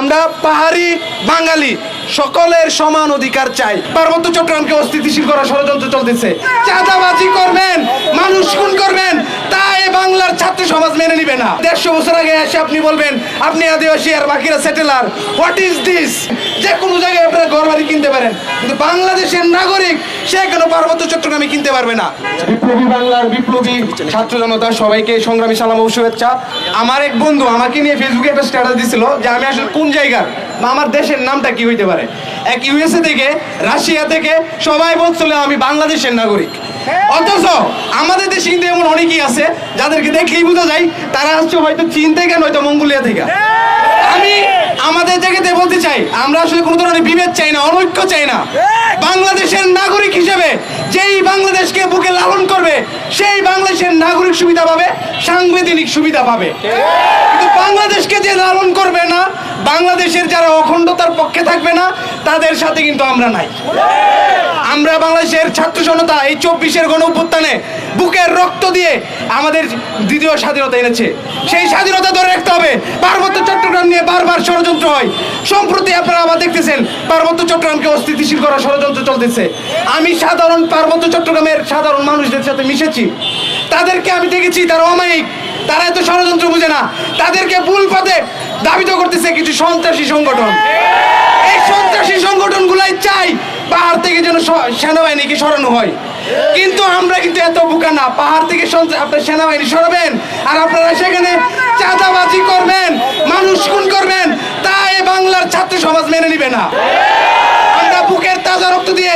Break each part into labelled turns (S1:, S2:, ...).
S1: আমরা পাহাড়ি বাঙালি, সকলের সমান অধিকার চাই। পার্বত্য চট্টগ্রামকে অস্থিতিশীল করা ষড়যন্ত্র চলতেছে। চাঁদাবাজি করবেন, মানুষ খুন করবেন। বাংলার ছাত্র সমাজ মেনে নিবে না। দেড়শো বছর আগে এসে আপনি বলবেন, আপনি আদিবাসী আর বাকিরা সেটেলার। হোয়াট ইজ দিস যে কোনো জায়গায় আপনারা ঘর বাড়ি কিনতে পারেন। কিন্তু বাংলাদেশের নাগরিক, সে কেন পার্বত্য চট্টগ্রামে কিনতে পারবে না। বিপ্লবী বাংলার বিপ্লবী ছাত্র জনতা, সবাইকে সংগ্রামী সালাম ও শুভেচ্ছা। আমার এক বন্ধু আমাকে নিয়ে ফেসবুকে একটা স্ট্যাটাস দিছিল যে আমি আসলে কোন জায়গার বা আমার দেশের নামটা কি হইতে পারে। এক ইউএসএ থেকে, রাশিয়া থেকে সবাই বলছিল আমি বাংলাদেশের নাগরিক। অথচ আমাদের দেশে কিন্তু এমন অনেকেই আছে, যাদেরকে দেখলেই বোঝা যায়, তারা আসছে হয়তো চীন থেকে, নয়তো মঙ্গোলিয়া থেকে। আমি আমাদের জায়গাতে বলতে চাই, আমরা আসলে কোনো ধরনের বিভেদ চাই না, অনৈক্য চাই না। বাংলাদেশের নাগরিক হিসেবে যেই বাংলাদেশকে বুকে লালন করবে, সেই বাংলাদেশের নাগরিক সুবিধা পাবে, সাংবিধানিক সুবিধা পাবে। কিন্তু বাংলাদেশকে যে লালন করবে না, বাংলাদেশের যারা অখণ্ডতার পক্ষে থাকবে না, তাদের সাথে কিন্তু আমরা নাই। আমরা বাংলাদেশের ছাত্র জনতা এই চব্বিশের গণ অভ্যুত্থানে বুকের রক্ত দিয়ে আমাদের দ্বিতীয় স্বাধীনতা এনেছে। সেই স্বাধীনতা ধরে রাখতে হবে। পার্বত্য চট্টগ্রাম নিয়ে বারবার ষড়যন্ত্র হয়। সম্প্রতি আপনারা আবার দেখতেছেন, পার্বত্য চট্টগ্রামকে অস্থিতিশীল করা ষড়যন্ত্র চলতেছে। আমি সাধারণ পার্বত্য চট্টগ্রামের সাধারণ মানুষদের সাথে মিশেছি। তাদেরকে আমি দেখেছি, তারা অমায়িক। তারা এত ষড়যন্ত্র বুঝে না। তাদেরকে ভুল পথে দাবিত করতেছে কিছু সন্ত্রাসী সংগঠন এই সন্ত্রাসী সংগঠনগুলাই চাই পাহাড় থেকে যেন স- সেনাবাহিনীকে সরানো হয়। কিন্তু আমরা কিন্তু এত বোকা না। পাহাড় থেকে আপনার সেনাবাহিনী সরাবেন, আর আপনারা সেখানে চাঁদাবাজি করবেন, মানুষ খুন করবেন, তা এ বাংলার ছাত্র সমাজ মেনে নিবে না। আমরা বুকের তাজা রক্ত দিয়ে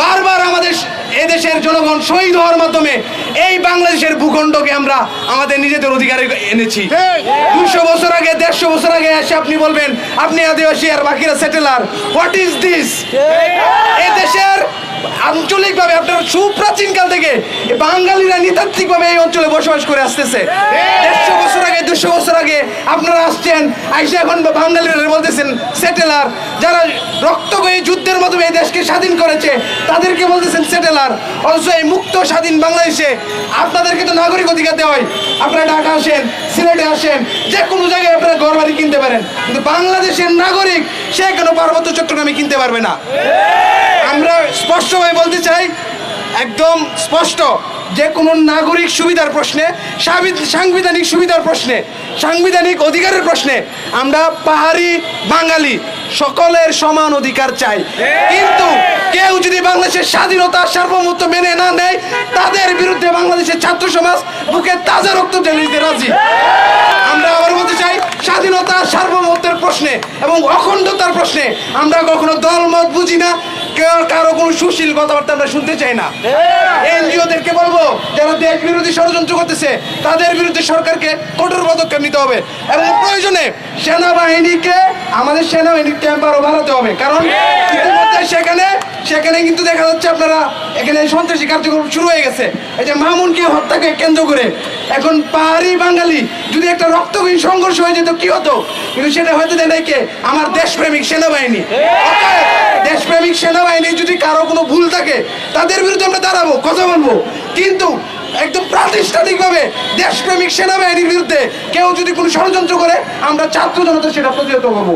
S1: বারবার আমাদের এদেশের জনগণ শহীদ হওয়ার মাধ্যমে এই বাংলাদেশের ভূখণ্ডকে আমরা আমাদের নিজেদের অধিকারে এনেছি। দুশো বছর আগে দেড়শো বছর আগে এসে আপনি বলবেন আপনি আদিবাসী আর বাকিরা সেটেলার হোয়াট ইজ দিস এই দেশের আঞ্চলিকভাবে আপনার সুপ্রাচীন কাল থেকে বাঙালিরা নৃতাত্ত্বিকভাবে এই অঞ্চলে বসবাস করে আসতেছে। দেড়শো বছর আগে দুশো বছর আগে আপনারা আসছেন আইসে এখন বাঙালিরা বলতেছেন সেটেলার যারা রক্ত যুদ্ধের মাধ্যমে এই দেশকে স্বাধীন করেছে তাদেরকে বলতেছেন সেটেলার অথচ এই মুক্ত স্বাধীন বাংলাদেশে আপনাদেরকে তো নাগরিক অধিকার দেওয়া হয়। আপনারা ঢাকা আসেন, সিলেটে আসেন, যে কোনো জায়গায় আপনারা ঘর বাড়ি কিনতে পারেন। কিন্তু বাংলাদেশের নাগরিক, সে কেন পার্বত্য চট্টগ্রামে কিনতে পারবে না? আমরা স্পষ্টভাবে বলতে চাই, একদম স্পষ্ট, যে কোনো নাগরিক সুবিধার প্রশ্নে সাংবিধানিক সুবিধার প্রশ্নে, সাংবিধানিক অধিকারের প্রশ্নে, আমরা পাহাড়ি বাঙালি, সকলের সমান অধিকার চাই। কিন্তু কেউ যদি বাংলাদেশের স্বাধীনতা সার্বভৌমত্ব মেনে না নেয়, তাদের বিরুদ্ধে বাংলাদেশের ছাত্র সমাজ বুকে তাজা রক্ত ঢেলে রাজি। আমরা আবার বলতে চাই, স্বাধীনতা সার্বভৌমত্বের প্রশ্নে এবং অখণ্ডতার প্রশ্নে আমরা কখনো দলমত বুঝি না কারও কোনো সুশীল কথাবার্তা আমরা শুনতে চাই না। এনজিওদেরকে বলব, যারা দেশ বিরোধী ষড়যন্ত্র করতেছে, তাদের বিরুদ্ধে সরকারকে কঠোর পদক্ষেপ নিতে হবে এবং প্রয়োজনে সেনাবাহিনীকে, আমাদের সেনাবাহিনীর ক্যাম্প আরও বাড়াতে হবে। কারণ ইতিমধ্যে সেখানে সেখানে কিন্তু দেখা যাচ্ছে আপনারা এখানে সন্ত্রাসী কার্যক্রম শুরু হয়ে গেছে। এই যে মামুনকে হত্যাকে কেন্দ্র করে এখন পাহাড়ি বাঙালি যদি একটা রক্তহীন সংঘর্ষ হয়ে যেত, কি হতো? কিন্তু সেটা হয়তো দেয় কে? আমার দেশপ্রেমিক সেনাবাহিনী। দেশপ্রেমিক সেনাবাহিনী যদি কারও কোনো ভুল থাকে, তাদের বিরুদ্ধে আমরা দাঁড়াবো, কথা বলব। কিন্তু একদম প্রাতিষ্ঠানিকভাবে দেশপ্রেমিক সেনাবাহিনীর বিরুদ্ধে কেউ যদি কোনো ষড়যন্ত্র করে, আমরা ছাত্র জনতা সেটা প্রতিহত করব।